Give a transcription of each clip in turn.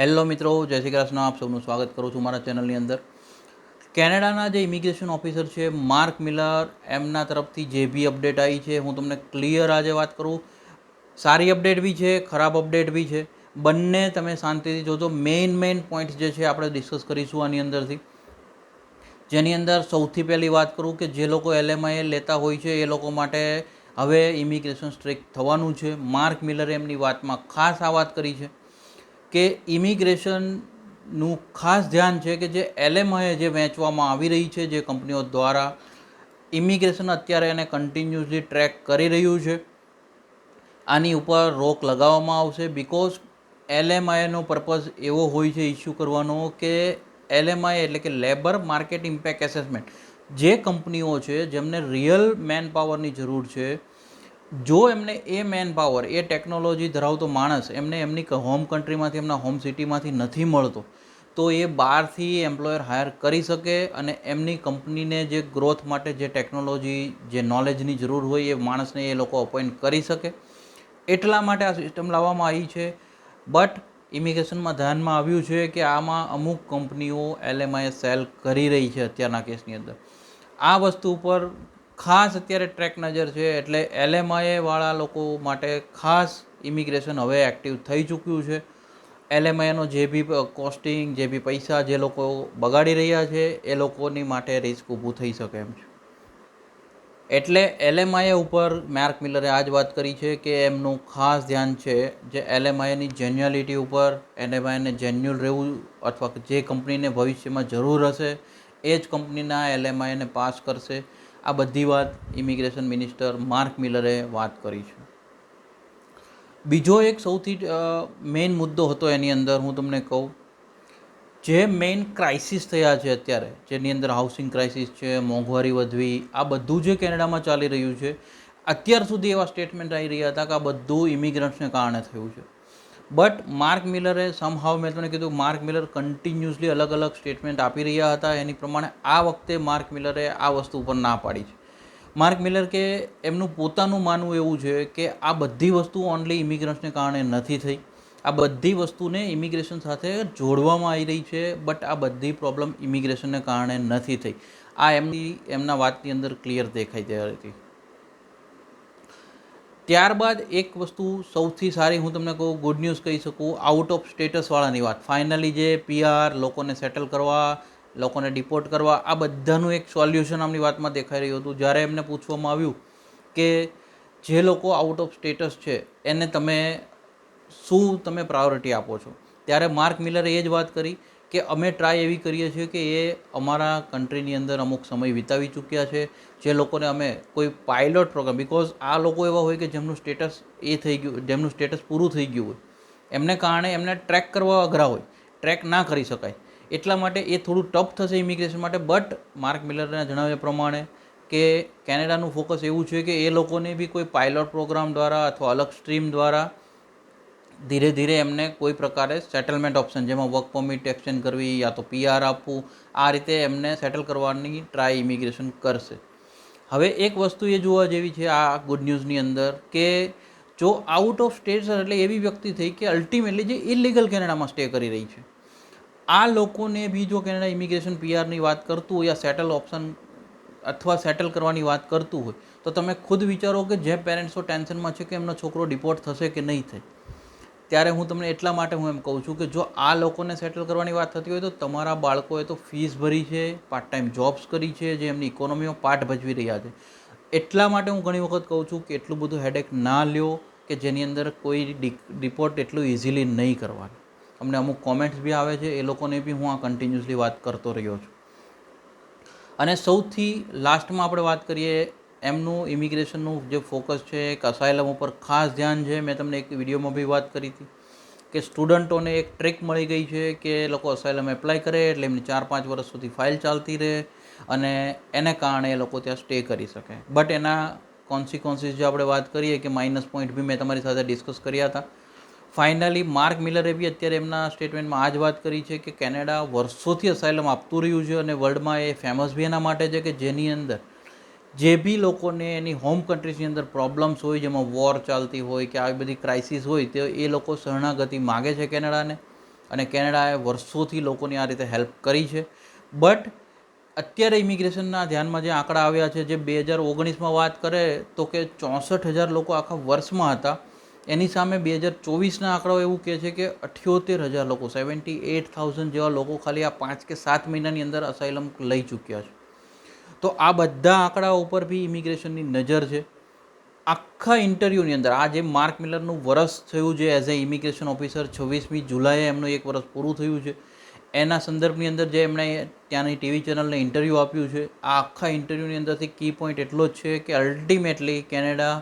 Hello મિત્રો, જય શ્રી કૃષ્ણ. આપ સૌનું સ્વાગત કરું છું મારા ચેનલની અંદર. કેનેડાના જે ઇમિગ્રેશન ઓફિસર છે, માર્ક મિલર, એમના તરફથી જે બી અપડેટ આવી છે, હું તમને ક્લિયર આજે વાત કરું. સારી અપડેટ બી છે, ખરાબ અપડેટ બી છે. બંને તમે શાંતિથી જોજો. મેઇન મેઇન પોઈન્ટ્સ જે છે, આપણે ડિસ્કસ કરીશું આની અંદરથી. જેની અંદર સૌથી પહેલી વાત કરું કે જે લોકો એલએમઆઈ લેતા હોય છે, એ લોકો માટે હવે ઇમિગ્રેશન સ્ટ્રિક્ટ થવાનું છે. માર્ક મિલરે એમની વાતમાં ખાસ આ વાત કરી છે. કે ઇમિગ્રેશનનું ખાસ ધ્યાન છે કે જે એલએમઆઈ જે વેચવામાં આવી રહી છે જે કંપનીઓ દ્વારા ઇમિગ્રેશન અત્યારે એને કન્ટિન્યુઅસલી ટ્રેક કરી રહ્યું છે. આની ઉપર રોક લગાવવામાં આવશે બિકોઝ એલએમઆઈનો પર્પઝ એવો હોય છે ઇસ્યુ કરવાનો કે એલએમઆઈ એટલે કે લેબર માર્કેટ ઇમ્પેક્ટ એસેસમેન્ટ જે કંપનીઓ છે જેમને રિયલ મેન પાવરની જરૂર છે જો એમને એ મેન પાવર એ ટેકનોલોજી ધરાવતો માણસ એમને એમની હોમ કન્ટ્રીમાંથી એમના હોમ સિટીમાંથી નથી મળતો, તો એ બહારથી એમ્પ્લોયર હાયર કરી શકે અને એમની કંપનીને જે ગ્રોથ માટે જે ટેકનોલોજી જે નોલેજની જરૂર હોય એ માણસને એ લોકો અપોઇન્ટ કરી શકે. એટલા માટે આ સિસ્ટમ લાવવામાં આવી છે. બટ ઇમિગ્રેશનમાં ધ્યાનમાં આવ્યું છે કે આમાં અમુક કંપનીઓ એલએમઆઈ સેલ કરી રહી છે અત્યારના કેસની અંદર. આ વસ્તુ ઉપર ખાસ અત્યારે ટ્રેક નજર છે, એટલે એલએમઆઈએ વાળા લોકો માટે ખાસ ઇમિગ્રેશન હવે એક્ટિવ થઈ ચૂક્યું છે. એલએમઆઈનો જે બી કોસ્ટિંગ જે બી પૈસા જે લોકો બગાડી રહ્યા છે, એ લોકોની માટે રિસ્ક ઊભું થઈ શકે એમ છે. એટલે એલએમઆઈએ ઉપર માર્ક મિલરે આ જ વાત કરી છે કે એમનું ખાસ ધ્યાન છે જે એલએમઆઈની જેન્યુઅલિટી ઉપર એલએમઆઈને જેન્યુઅલ રહેવું અથવા જે કંપનીને ભવિષ્યમાં જરૂર હશે, એ જ કંપનીના એલએમઆઈને પાસ કરશે. આ બધી વાત ઇમિગ્રેશન મિનિસ્ટર માર્ક મિલરે વાત કરી છે. બીજો એક સૌથી મેઇન મુદ્દો હતો એની અંદર હું તમને કહું. જે મેઇન ક્રાઇસિસ થયા છે અત્યારે, જેની અંદર હાઉસિંગ ક્રાઇસિસ છે, મોંઘવારી વધવી આ બધું જે કેનેડામાં ચાલી રહ્યું છે, અત્યાર સુધી એવા સ્ટેટમેન્ટ આવી રહ્યા હતા કે આ બધું ઇમિગ્રન્ટ્સને કારણે થયું છે. બટ માર્ક મિલરે સમહાવ મેં તમને કીધું માર્ક મિલર કન્ટિન્યુઅસલી અલગ અલગ સ્ટેટમેન્ટ આપી રહ્યા હતા. એની પ્રમાણે આ વખતે માર્ક મિલરે આ વસ્તુ ઉપર ના પાડી છે. માર્ક મિલર કે એમનું પોતાનું માનવું એવું છે કે આ બધી વસ્તુ ઓનલી ઇમિગ્રન્ટ્સને કારણે નથી થઈ. આ બધી વસ્તુને ઇમિગ્રેશન સાથે જોડવામાં આવી રહી છે બટ આ બધી પ્રોબ્લેમ ઇમિગ્રેશનને કારણે નથી થઈ. આ એમની, એમના વાતની અંદર ક્લિયર દેખાઈ રહી હતી ત્યારબાદ એક વસ્તુ સૌથી સારી હું તમને કહું ગુડ ન્યૂઝ કહી શકું આઉટ ઓફ સ્ટેટસવાળાની વાત. ફાઇનલી જે પીઆર લોકોને સેટલ કરવા, લોકોને ડિપોર્ટ કરવા, આ બધાનું એક સોલ્યુશન આમની વાતમાં દેખાઈ રહ્યું હતું. જ્યારે એમને પૂછવામાં આવ્યું કે જે લોકો આઉટ ઓફ સ્ટેટસ છે, એને તમે શું તમે પ્રાયોરિટી આપો છો? ત્યારે માર્ક મિલરે એ જ વાત કરી કે અમે ટ્રાય એવી કરીએ છીએ કે એ અમારા કન્ટ્રીની અંદર અમુક સમય વિતાવી ચૂક્યા છે, જે લોકોને અમે કોઈ પાયલોટ પ્રોગ્રામ બિકોઝ આ લોકો એવા હોય કે જેમનું સ્ટેટસ એ થઈ ગયું, જેમનું સ્ટેટસ પૂરું થઈ ગયું હોય. એમને કારણે એમને ટ્રેક કરવા અઘરા હોય. ટ્રેક ના કરી શકાય. એટલા માટે એ થોડું ટફ થશે ઇમિગ્રેશન માટે બટ માર્ક મિલરના જણાવ્યા પ્રમાણે કે કેનેડાનું ફોકસ એવું છે કે એ લોકોને બી કોઈ પાયલોટ પ્રોગ્રામ દ્વારા અથવા અલગ સ્ટ્રીમ દ્વારા ધીરે ધીરે એમને કોઈ પ્રકારે સેટલમેન્ટ ઓપ્શન જેમાં વર્ક પરમિટ એક્સચેન્જ કરવી યા તો પીઆર આપવું, આ રીતે એમને સેટલ કરવાની ટ્રાય ઇમિગ્રેશન કરશે. હવે એક વસ્તુ એ જોવા જેવી છે આ ગુડ ન્યૂઝની અંદર કે જો આઉટ ઓફ સ્ટેટ એટલે એવી વ્યક્તિ થઈ કે અલ્ટિમેટલી જે ઇલીગલ કેનેડામાં સ્ટે કરી રહી છે. આ લોકોને બી જો કેનેડા ઇમિગ્રેશન પીઆરની વાત કરતું હોય યા સેટલ ઓપ્શન અથવા સેટલ કરવાની વાત કરતું હોય, તો તમે ખુદ વિચારો કે જે પેરેન્ટ્સો ટેન્શનમાં છે કે એમનો છોકરો ડિપોર્ટ થશે કે નહીં થાય. ત્યારે હું તમને એટલા માટે હું એમ કહું છું કે જો આ લોકોને સેટલ કરવાની વાત થતી હોય તો તમારા બાળકોએ તો ફીસ ભરી છે પાર્ટ ટાઈમ જોબ્સ કરી છે, જે એમની ઇકોનોમીમાં પાર્ટ ભજવી રહ્યા છે. એટલા માટે હું ઘણી વખત કહું છું કે એટલું બધું હેડેક ના લ્યો કે જેની અંદર કોઈ રિપોર્ટ એટલું ઇઝીલી નહીં કરવાનું. અમને અમુક કોમેન્ટ્સ બી આવે છે, એ લોકોને બી હું આ કન્ટિન્યુઅસલી વાત કરતો રહ્યો છું. અને સૌથી લાસ્ટમાં આપણે વાત કરીએ એમનું ઇમિગ્રેશનનું જે ફોકસ છે, એક અસાયલમ ઉપર ખાસ ધ્યાન છે. મેં તમને એક વિડીયોમાં બી વાત કરી હતી કે સ્ટુડન્ટોને એક ટ્રેક મળી ગઈ છે કે લોકો અસાયલમ એપ્લાય કરે એટલે એમની ચાર પાંચ વર્ષ સુધી ફાઇલ ચાલતી રહે અને એને કારણે એ લોકો ત્યાં સ્ટે કરી શકે. બટ એના કોન્સિક્વન્સીસ જો આપણે વાત કરીએ કે માઇનસ પોઈન્ટ બી મેં તમારી સાથે ડિસ્કસ કર્યા હતા. ફાઇનલી માર્ક મિલરે બી અત્યારે એમના સ્ટેટમેન્ટમાં આ જ વાત કરી છે કે કેનેડા વર્ષોથી અસાયલમ આપતું રહ્યું છે અને વર્લ્ડમાં એ ફેમસ બી એના માટે છે કે જેની અંદર જે બી લોકોને એની હોમ કન્ટ્રીઝની અંદર પ્રોબ્લેમ્સ હોય, જેમાં વોર ચાલતી હોય કે આવી બધી ક્રાઇસિસ હોય, તે એ લોકો શરણાગતિ માગે છે કેનેડાને અને કેનેડાએ વર્ષોથી લોકોની આ રીતે હેલ્પ કરી છે. બટ અત્યારે ઇમિગ્રેશનના ધ્યાનમાં જે આંકડા આવ્યા છે, જે બે હજાર ઓગણીસમાં વાત કરે તો કે ચોસઠ હજાર લોકો આખા વર્ષમાં હતા. એની સામે બે હજાર ચોવીસના આંકડાઓ એવું કહે છે કે અઠ્યોતેર હજાર લોકો સેવન્ટી એટ થાઉઝન્ડ જેવા લોકો ખાલી આ પાંચ કે સાત મહિનાની અંદર અસાઇલમ લઈ ચૂક્યા છે. તો આ બધા આંકડા ઉપર બી ઇમિગ્રેશનની નજર છે. આખા ઇન્ટરવ્યૂની અંદર આ જે માર્ક મિલરનું વરસ થયું છે એઝ એ ઇમિગ્રેશન ઓફિસર છવ્વીસમી જુલાઈએ એમનું એક વર્ષ પૂરું થયું છે. એના સંદર્ભની અંદર જે એમણે ત્યાંની ટીવી ચેનલને ઇન્ટરવ્યૂ આપ્યું છે, આ આખા ઇન્ટરવ્યૂની અંદરથી કી પોઈન્ટ એટલો જ છે કે અલ્ટિમેટલી કેનેડા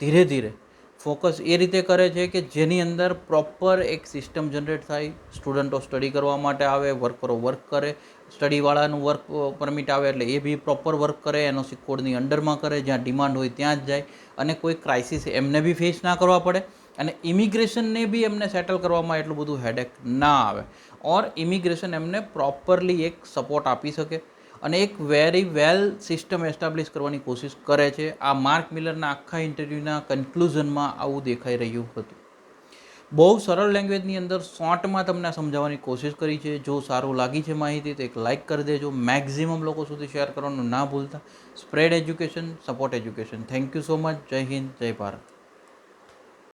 ધીરે ધીરે ફોકસ એ રીતે કરે છે કે જેની અંદર પ્રોપર એક સિસ્ટમ જનરેટ થાય સ્ટુડન્ટો સ્ટડી કરવા માટે આવે વર્ક કરો વર્ક કરે સ્ટડીવાળાનું વર્ક પરમિટ આવે એટલે એ બી પ્રોપર વર્ક કરે, એનઓસી કોડની અંડરમાં કરે, જ્યાં ડિમાન્ડ હોય ત્યાં જ જાય. અને કોઈ ક્રાઇસિસ એમને બી ફેસ ના કરવા પડે અને ઇમિગ્રેશનને બી એમને સેટલ કરવામાં એટલું બધું હેડેક ના આવે. ઓર ઇમિગ્રેશન એમને પ્રોપરલી એક સપોર્ટ આપી શકે અને એક વેરી વેલ સિસ્ટમ એસ્ટાબ્લિશ કરવાની કોશિશ કરે છે. આ માર્ક મિલરના આખા ઇન્ટરવ્યૂના કન્ક્લુઝનમાં આવું દેખાઈ રહ્યું હતું. બહુ સરળ લેંગ્વેજની અંદર શોર્ટમાં તમને સમજાવવાની કોશિશ કરી છે. જો સારું લાગી છે માહિતી, તો એક લાઇક કરી દેજો. મેક્ઝિમમ લોકો સુધી શેર કરવાનું ના ભૂલતા. Spread education support education thank you so much જય હિન્દ, જય ભારત.